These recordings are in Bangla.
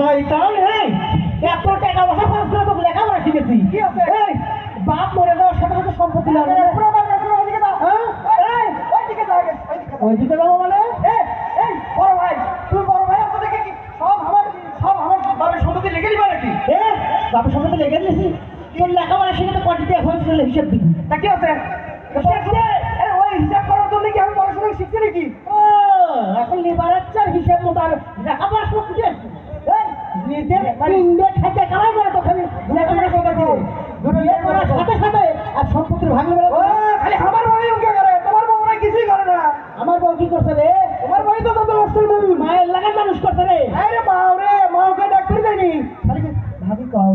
শয়তান এই এত টাকা পয়সা খরচ করে তোকে লেখাপড়া শিখেছি কি আছে? এই বাপ মরে যাওয়ার সাথে সাথে সম্পত্তি লাগবে ওইদিকে। হ্যাঁ? ওইদিকে যাব মানে? এই, বড় ভাই, তুমি বড় ভাই আছো দেখে কি সব আমার সব আমার বাবার সম্পত্তি লিখে দিবা নাকি? এ বাপের সাথে লেগে দিয়েছি। তোর লেখাপড়া শিখে তো কোয়ান্টিটি হয়েছিল হিসেব দিবি। তা কি আছে? ওই হিসাব করার জন্য কি আমি পড়াশোনা শিখছি নাকি? ও এখন লিবারেচার হিসেব মতো আর লেখাপড়া এই নিজে ইন্ডিয়া খাইতে কামাই করে তো কথা বল বিয়ে করার সাথে সাথে আর সম্পত্তির ভাঙে বেড়া খালি আমার বই উঠে করে। তোমার বউ না কিছুই করে না। আমার বউ কি করছে রে? তোমার বই তো তত অস্ত্র বউ মায়ের লাগান মানুষ করছে রে। আরে মাও রে মাওকে ডাক্তার দেয়নি। খালি ভাবি কও?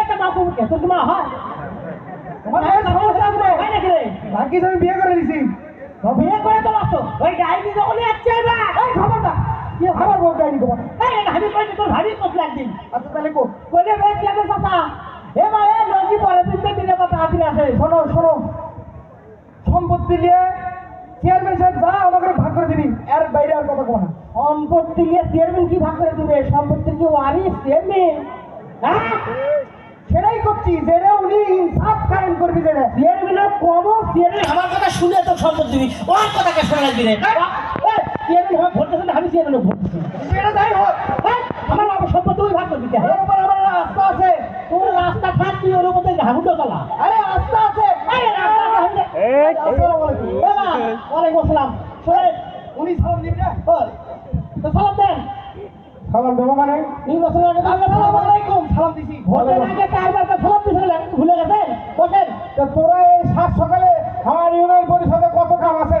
একটা মা কবু কে তোর মা হয়? তোমার মায়ের সমস্যা আছে। হয় নাকি রে? ভাগ্যিস আমি বিয়ে করে দিছি তো বিয়ে করে তো আসতো ওই ডাইনি যখন না এই খবর কি বউ ডাইনি তোমার? এই কইনি তোর ভাবি কত লাগদিন আচ্ছা তাহলে কো। কইলে বেশ লাগে চাচা এ লজি পরে দিতে দিনে কথা আসলে আসে শোনো শোনো। সম্পত্তি নিয়ে চেয়ারম্যান সাহেব যা আমাকে ভাগ করে দিবি। এর বাইরে আর কথা কো সম্পত্তি নিয়ে চেয়ারম্যান কি ভাগ করে দিবে? সম্পত্তির কি ওয়ারিস চেয়ারম্যান হ্যাঁ? সেটাই করছি যেটা উনি ইনসাফ কায়েম করবি যেটা চেয়ারম্যানের কম চেয়ারম্যান আমার কথা শুনে তো সম্পত্তি দিবি। ওর কথা কে শোনা লাগবি রে। চেয়ারম্যান আমার ভোট দিচ্ছে আমি চেয়ারম্যান ভোট দিচ্ছি সেটা যাই হোক। হ্যাঁ, আমার বাবা সম্পত্তি ওই ভাগ করবি কে? ওর আমার রাস্তা আছে। তোর রাস্তা খাট তুই ওর মধ্যে আরে রাস্তা আছে। আরে রাস্তা আছে আসসালামু আলাইকুম। বাবা ওয়ালাইকুম আসসালাম। শোনেন উনি সালাম দিবি না? তো সালাম দেন। সালাম দেবো মানে? নির্বাচনের আগে তাহলে সালাম আলাইকুম সালাম দিছি। ভোটের আগে চারবার তো সালাম দিয়েছিলেন ভুলে গেছেন? বসেন। তো তোরা এই সাত সকালে আমার ইউনিয়ন পরিষদে কত কাম আছে?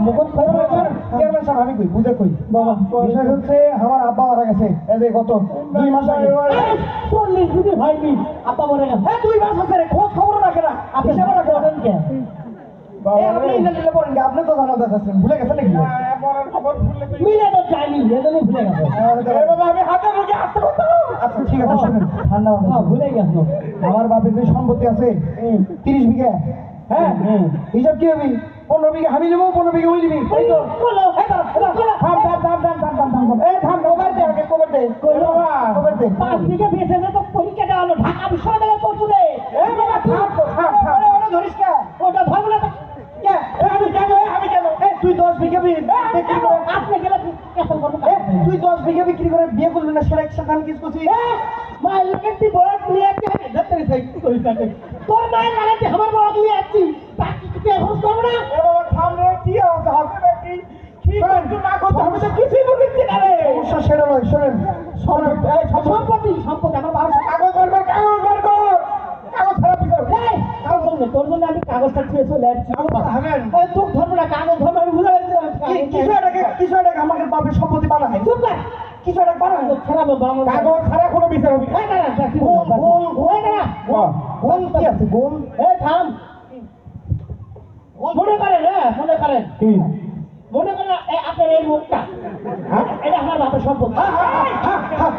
মুকুট চেয়ারম্যান সাহেব আমি কই বুঝে কই বাবা বিষয় হচ্ছে আমার আব্বা মারা গেছে এই যে গত দুই মাস আগে চল্লিশ দিদি হয়নি আপা মরে গেছে হ্যাঁ দুই মাস হচ্ছে খোঁজ খবর রাখে না আপনি হিসাবে রাখে কে আপনি ইন্টারনেটে পড়েন আপনি তো জানা যাচ্ছেন ভুলে গেছেন নাকি মিলে তো যায়নি এজন্যই ভুলে গেছে আমি হাতে মুখে আসতে আচ্ছা ঠিক আছে শুনেন ঠান্ডা হ্যাঁ, ভুলে গেছো আমার বাপের যে সম্পত্তি আছে তিরিশ বিঘা হ্যাঁ হুম। হিসাব কি হবি পনেরো বিঘা আমি নেব পনেরো বিঘা ওই নিবি। এই তো। থাম থাম থাম থাম থাম থাম থাম এই থাম কবার দে আগে কবার দে? কবার দে? পাঁচ বিঘা বেঁচে দে তো পরীক্ষা দেওয়া হলো ঢাকা বিশ্ববিদ্যালয় পড়ছু রে এই বাবা থাম তো ধরিস কে? ওটা ধরবো না আমি কেন আমি কেন? তুই দশ বিঘা বিক্রি করে আপনি গেলে তুই দশ বিঘা বিক্রি করে বিয়ে করলি না সেটা একশো খান কিছু করছিস মায়ের লোকের তুই বড় নিয়ে ধরতে তোর মায়ের লাগাতে আমার বড় নিয়ে আসছিস বাকি কিছু এখন করব না থাম রে, কি হবে, হবে নাকি? কি করছ না করছ, আমি তো কিছুই বুঝছি না রে। সমস্যা সেটা নয়, শোনেন, সম্পত্তি- সম্পত্তি আমার বাবা কাগজ বার কর, কাগজ বার কাগজ ছাড়া বিচার। এই, কাগজ ধরবে, তোর জন্য আমি কাগজটা ছুঁয়ে চলে আসছি। ওই তুই ধরবো না। কাগজ ধরবো আমি গেছি কি- কিছু এটাকে কিছু এটাকে আমাকে বাপের সম্পত্তি বানায় চুপ না কিছু একটা বানায় খারাপ বাবা কাগজ ছাড়া কোনো বিচার হবে না। না না না, কি বলব? গোল গোল এই না না, গোল গোল কি আছে গোল? এই থাম। মনে করেন হ্যাঁ মনে করেন। মনে করেন আপনার এই মুখটা। হ্যাঁ? এটা আমার বাপের সম্পদ হ্যাঁ, হ্যাঁ,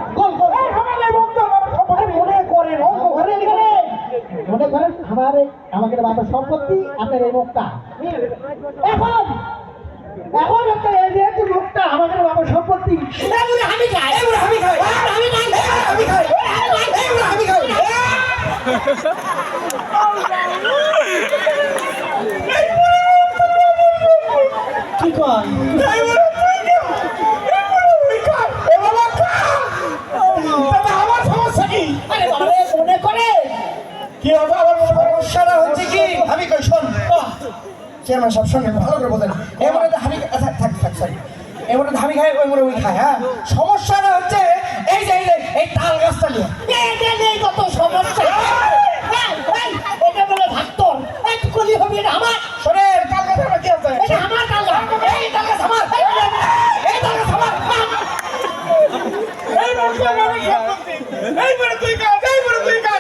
মনে করেন আমার আমাকে বাপের সম্পত্তি আপনার এই মুখটা। এখন এখন একটা এই যে একটি মুখটা আমাদের বাপের সম্পত্তি। আমি খাই আমি খাই। আমি খাই। আমি খাই। আমি খাই। কি কয় কি মনে হবে সমস্যাটা হচ্ছে কি আমি কই শোন চেয়ারম্যান সব শোনেন ভালো করে বলেন এবারে তো হামি আচ্ছা থাক থাক সরি তো হামি খায় ওই মনে ওই খায় হ্যাঁ সমস্যাটা হচ্ছে এই যে এই তাল গাছটা নিয়ে এটা নেই কত সমস্যা এটা বলে ভাক্তর এই কলি হবে আমার ¡Ey, pero tú y cabrón! ¡Ey, pero tú y!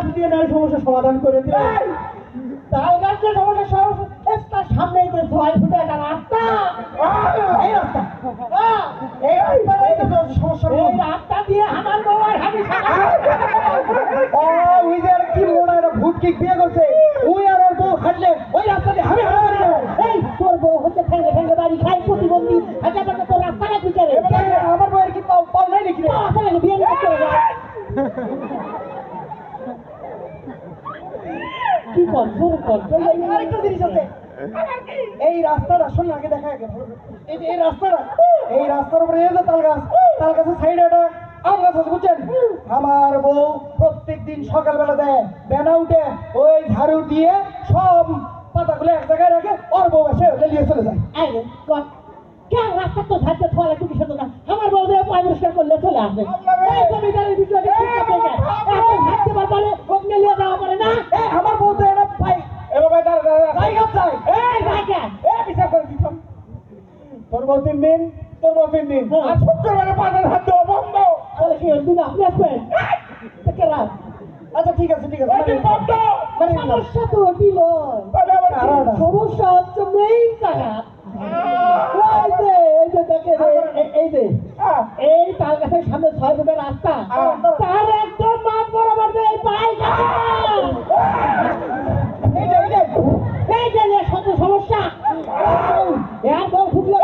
গাছ দিয়ে সমস্যার সমাধান করে তাই সমস্যার সমস্যা তো ধোয়াই ফুটে একটা রাস্তা। এই রাস্তা। এই এই সমস্যা এই রাস্তা দিয়ে আমার ওই যে কি মনে এটা ভূত কিক বিয়ে করছে ওই আর ওর বউ হাঁটলে ওই রাস্তা দিয়ে আমি হাঁটতে পারি না। এই তোর বউ হচ্ছে ঠেঙ্গে ঠেঙ্গে বাড়ি খাই প্রতিবন্ধী হাজার টাকা তোর রাস্তাটা বিচারে এবার আমার বউয়ের কি পাও পাও নাই নাকি রে আসলে বিয়ে নিয়ে চলে যায় আরেকটা জিনিস আছে। এই রাস্তাটা শোন আগে দেখা আগে এই যে এই রাস্তাটা এই রাস্তার উপরে এই যে তাল গাছ তাল গাছের সাইডে একটা আম গাছ আছে বুঝছেন? আমার বউ প্রত্যেক দিন সকালবেলা দেয় বেনা উঠে ওই ঝাড়ু দিয়ে সব পাতাগুলো এক জায়গায় রাখে ওর বউ এসে লেলিয়ে চলে যায়। এই রে, কেন রাস্তা তো থলে টুকি শুধু না? আমার বউ দিয়ে পরিষ্কার করলে চলে আসবে। জমিদারের আচ্ছা ঠিক আছে ঠিক আছে বন্ধ। সমস্যা তো ওটি নয় আবার কারণটা সমস্যা হচ্ছে মেইন জায়গা এই এই তাল গাছের সামনে ছয় ফুটের রাস্তা। তার একদম মাঠ বরাবর এই সমস্যা এর বউ ফুটলো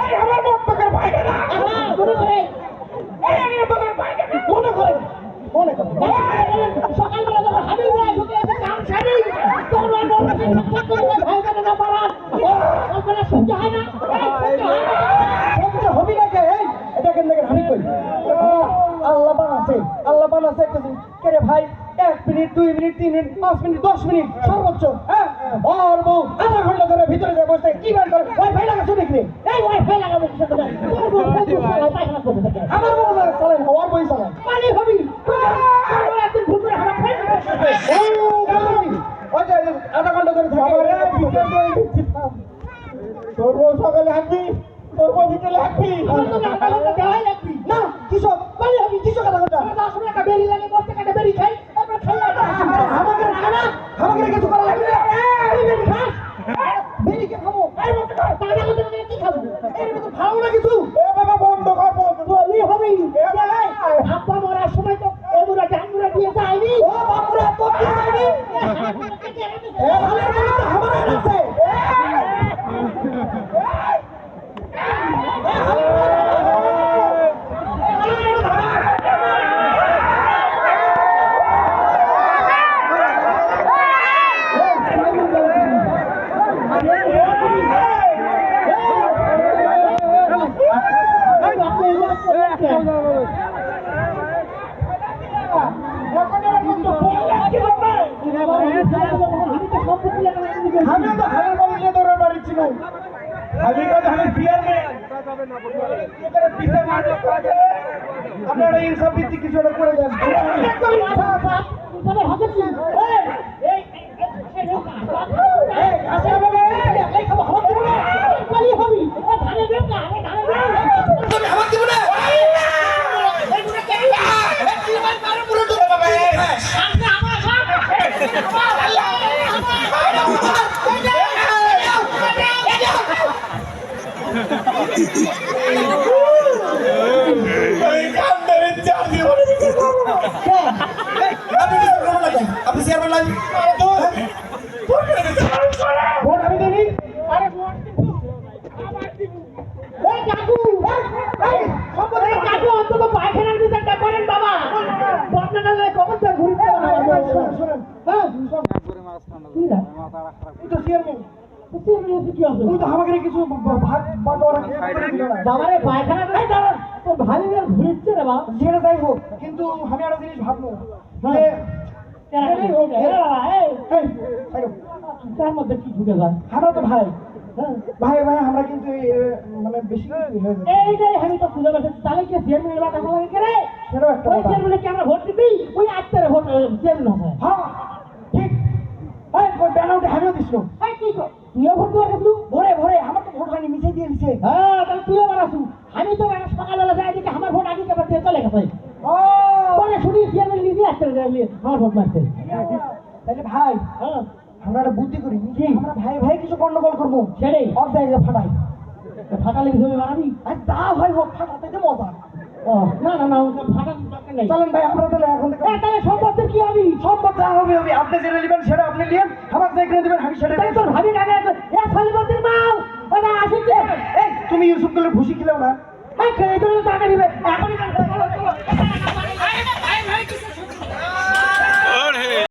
এই আমার বউ তোকে পাইবে না আহা, মনে করে এই আমি তোকে পাইবে না মনে করে মনে করে সকালবেলা যখন হাবিল যায় ঢুকে এসে কাম সারি তখন আর বড় কাছে ঠাক করে যায় ভাই জানে না পারা আপনারা সহ্য হয় না এই, সহ্য হয় না সবচেয়ে হবি না কে এই এটা কেন দেখেন আমি কই আল্লাহ বানাছে আল্লাহ বানাছে একটা জিনিস। কে রে ভাই? এক মিনিট দুই মিনিট তিন মিনিট পাঁচ মিনিট দশ মিনিট সর্বোচ্চ হ্যাঁ? আর বউ আধা ঘণ্টা ধরে ভিতরে যায় বসে কি বার করে? ওই ভাই লাগাছো দেখলি এই ওয়াইফাই লাগাবো থাকে। আমার বউ না চালায় না ওর বই চালায় পানি হবি। একদিন করে। ওই যে আধা ঘণ্টা ধরে তোর বউ সকালে হাঁটবি? তোর বউ বিকেলে হাঁটবি? না, আমার আমার তো আসলে একটা বেরি লাগে, বসতে কাটে বেরি খাই, তারপরে খাই আর আসি। আমাকে লাগে না? আমাকে কিছু করা লাগবে তুই বেরি খাস? খাব না কি খাব? এর ভিতর খাব না কিছু এ বাবা বন্ধ কর বন্ধ বলি হবি। এই, আব্বা মরার সময় তো এমুরা ডাঙ্গুরা দিয়ে যায়নি। ও বাপুরা তো কি জানি এ ভালো করে তো আমারে আছে আমি তো হালের বাড়ি নিয়ে দৌড়ের বাড়ি ছিল আমি এই সব ভিত্তি ভিত্তিক কিছু একটা করে দেন। আপনি চেয়ারম্যান লাগবে ভোট আমি দেনি পায়খানার বিচারটা করেন বাবা বদনাটা কখন ঘুরতে শোনেন হ্যাঁ কি না তুই তো চেয়ারম্যান তো চেয়ারম্যান হচ্ছে কি হবে তুই তো আমাকে কিছু ভাগ বাটোয়ারা করে দিল না বাবারে পায়খানা নাই দাঁড়ান। তোর ভাই ঘুরিচ্ছে রে বাবা সেটা যাই হোক কিন্তু আমি একটা জিনিস ভাববো। ছাড়ো। তার মধ্যে কি ঢুকে যায়? আমরা তো ভাই। হ্যাঁ। ভাই ভাই আমরা কিন্তু মানে বেশি হয়ে এইটাই আমি তো খুঁজে বেড়াচ্ছি তাহলে কি চেয়ারম্যানের বাটা লাগে কে রে? সেটাও একটা ওই চেয়ারম্যানে কি আমরা ভোট দিবি? ওই আত্মারে ভোট চেয়ারম্যান হবে হ্যাঁ। ঠিক। ওই ব্যানারটা আমিও দিছিল। কর? তুইও ভোট দেওয়া গেছিলু ভরে ভরে আমার তো ভোট হয়নি মিশে দিয়ে দিছে হ্যাঁ তাহলে তুইও বানাসু। আমি তো সকালবেলা যাই দেখি আমার ভোট আগে কেবার দিয়ে চলে গেছে। ও। শুনি চেয়ারম্যান নিজে আসতে আমার ভোট মারতে। তাহলে ভাই হ্যাঁ আমরা একটা বুদ্ধি করি। কি? আমরা ভাই ভাই কিছু গন্ডগোল করব। সেটাই। অর জায়গা ফাটাই। ফাটালে কিছু বানাবি আর তা হয় হোক ফাটাতে যে মজা। না না না ওটা দরকার নেই। চলেন ভাই আমরা তাহলে এখন তাহলে কি হবি? সম্পদ যা হবে হবে। আপনি যেটা নেবেন সেটা আপনি নিয়েন আমাকে যা এখানে দেবেন আমি সেটা তোর ভাবি আগে এ সলিমতির মাও ওটা আসিছে এই তুমি ইউসুফগুলো ভুসি খেলেও না দিবে।